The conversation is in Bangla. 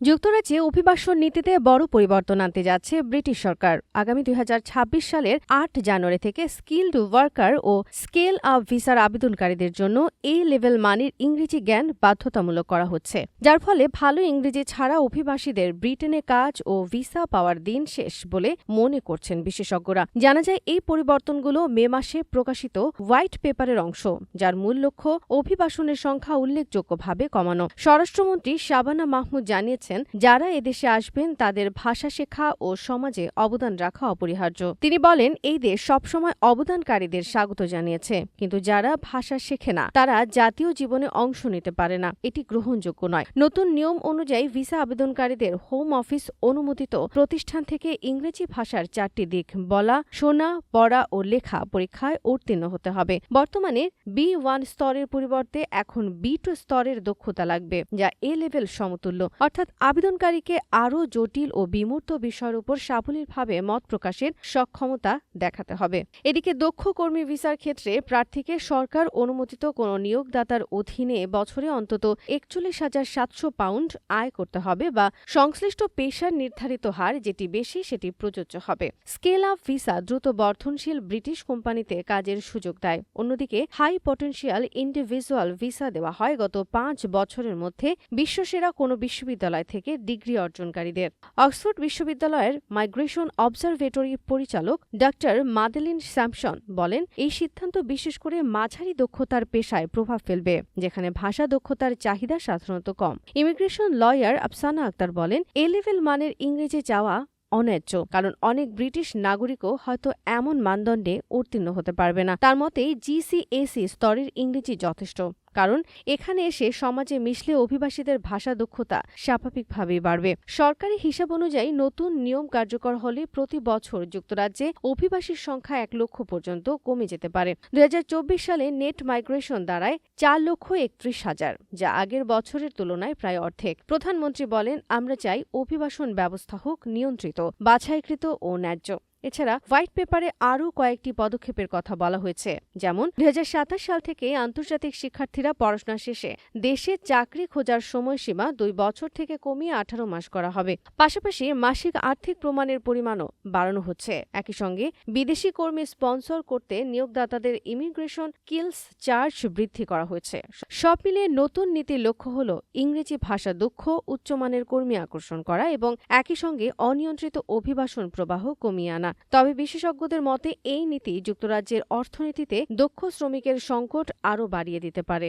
যুক্তরাজ্যে অভিবাসন নীতিতে বড় পরিবর্তন আনতে যাচ্ছে ব্রিটিশ সরকার। আগামী দুই হাজার ছাব্বিশ সালের আট জানুয়ারি থেকে স্কিলড ওয়ার্কার ও স্কেল আপ ভিসার আবেদনকারীদের জন্য এ লেভেল মানের ইংরেজি জ্ঞান বাধ্যতামূলক করা হচ্ছে। যার ফলে ভালো ইংরেজি ছাড়া অভিবাসীদের ব্রিটেনে কাজ ও ভিসা পাওয়ার দিন শেষ বলে মনে করছেন বিশেষজ্ঞরা। জানা যায়, এই পরিবর্তনগুলো মে মাসে প্রকাশিত হোয়াইট পেপারের অংশ, যার মূল লক্ষ্য অভিবাসনের সংখ্যা উল্লেখযোগ্যভাবে কমানো। স্বরাষ্ট্রমন্ত্রী শাবানা মাহমুদ জানিয়েছেন যারা এদেশে আসবেন তাদের ভাষা শেখা ও সমাজে অবদান রাখা অপরিহার্য। তিনি বলেন, এই দেশ সবসময় অবদানকারীদের স্বাগত জানিয়েছে, কিন্তু যারা ভাষা শেখে না, তারা জাতীয় জীবনে অংশ নিতে পারে না। এটি গ্রহণযোগ্য নয়। নতুন নিয়ম অনুযায়ী ভিসা আবেদনকারীদের হোম অফিস অনুমোদিত প্রতিষ্ঠান থেকে ইংরেজি ভাষার চারটি দিক বলা, শোনা, পড়া ও লেখা পরীক্ষায় উত্তীর্ণ হতে হবে। বর্তমানে বি ওয়ান স্তরের পরিবর্তে এখন বি টু স্তরের দক্ষতা লাগবে, যা এ লেভেল সমতুল্য। অর্থাৎ আবেদনকারীকে আরও জটিল ও বিমূর্ত বিষয়ের উপর সাবলীলভাবে মত প্রকাশের সক্ষমতা দেখাতে হবে। এদিকে দক্ষ কর্মী ভিসার ক্ষেত্রে প্রার্থীকে সরকার অনুমোদিত কোনো নিয়োগদাতার অধীনে বছরে অন্তত একচল্লিশ হাজার সাতশো পাউন্ড আয় করতে হবে বা সংশ্লিষ্ট পেশার নির্ধারিত হার যেটি বেশি সেটি প্রযোজ্য হবে। স্কেল আপ ভিসা দ্রুত বর্ধনশীল ব্রিটিশ কোম্পানিতে কাজের সুযোগ দেয়। অন্যদিকে হাই পটেনশিয়াল ইন্ডিভিজুয়াল ভিসা দেওয়া হয় গত পাঁচ বছরের মধ্যে। বিশ্বসেরা কোনো বিশ্ববিদ্যালয় থেকে ডিগ্রি অর্জনকারীদের। অক্সফোর্ড বিশ্ববিদ্যালয়ের মাইগ্রেশন অবজারভেটরির পরিচালক ডক্টর মাদেলিন স্যামসন বলেন, এই সিদ্ধান্ত বিশেষ করে মাঝারি দক্ষতার পেশায় প্রভাব ফেলবে, যেখানে ভাষা দক্ষতার চাহিদা সাধারণত কম। ইমিগ্রেশন লয়ার আফসানা আক্তার বলেন, এ লেভেল মানের ইংরেজি চাওয়া অন্যায্য, কারণ অনেক ব্রিটিশ নাগরিকও হয়তো এমন মানদণ্ডে উত্তীর্ণ হতে পারবে না। তার মতেই জিসিএসি স্তরের ইংরেজি যথেষ্ট। কারণ এখানে এসে সমাজে মিশলে অভিবাসীদের ভাষা দক্ষতা স্বাভাবিকভাবেই বাড়বে। সরকারি হিসাব অনুযায়ী নতুন নিয়ম কার্যকর হলে প্রতি বছর যুক্তরাজ্যে অভিবাসীর সংখ্যা এক লক্ষ পর্যন্ত কমে যেতে পারে। দু হাজার চব্বিশ সালে নেট মাইগ্রেশন দাঁড়ায় চার লক্ষ একত্রিশ হাজার, যা আগের বছরের তুলনায় প্রায় অর্ধেক। প্রধানমন্ত্রী বলেন, আমরা চাই অভিবাসন ব্যবস্থা হোক, নিয়ন্ত্রিত, বাছাইকৃত ও ন্যায্য। এছাড়া হোয়াইট পেপারে আরও কয়েকটি পদক্ষেপের কথা বলা হয়েছে, যেমন দুই হাজার সাতাশ সাল থেকে আন্তর্জাতিক শিক্ষার্থীরা পড়াশোনা শেষে দেশে চাকরি খোঁজার সময়সীমা দুই বছর থেকে কমিয়ে আঠারো মাস করা হবে। পাশাপাশি মাসিক আর্থিক প্রমাণের পরিমাণও বাড়ানো হচ্ছে। একই সঙ্গে বিদেশি কর্মী স্পন্সর করতে নিয়োগদাতাদের ইমিগ্রেশন কিলস চার্জ বৃদ্ধি করা হয়েছে। সব মিলিয়ে নতুন নীতির লক্ষ্য হল ইংরেজি ভাষা দক্ষ, উচ্চমানের কর্মী আকর্ষণ করা এবং একই সঙ্গে অনিয়ন্ত্রিত অভিবাসন প্রবাহ কমিয়ে আনা। তবে বিশেষজ্ঞদের মতে এই নীতি যুক্তরাজ্যের অর্থনীতিতে দক্ষ শ্রমিকের সংকট আরও বাড়িয়ে দিতে পারে।